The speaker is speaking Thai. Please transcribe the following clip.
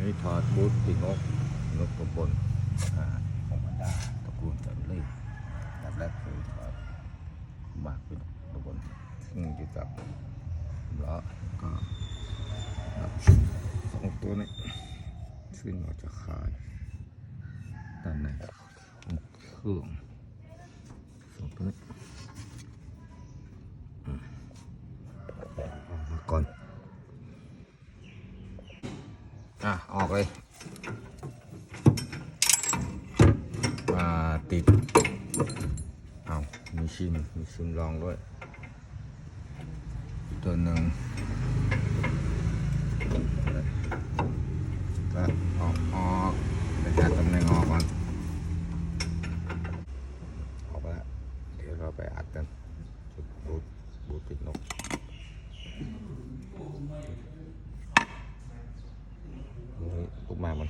นี่ถอดบูทติดนกนกตัวบนของมันดาตระกูลจับเลยแบบแรกคือถอดหมากเป็นตัวบนซึ่งจะจับล้อก็สองตัวนี้ซึ่งเราจะขายด้านในเครื่องสองตัวนี้ออกมาก่อน อะ ออกเลยมาติด เอามีชิม มีชิมลองด้วย ตัวหนึ่งแล้วออกออกเดี๋ยวหาตำแหน่งออกก่อนออกไปแล้ว เดี๋ยวเราไปอัดกันจุดบูทบูทติดนก ปลูกหมากมัน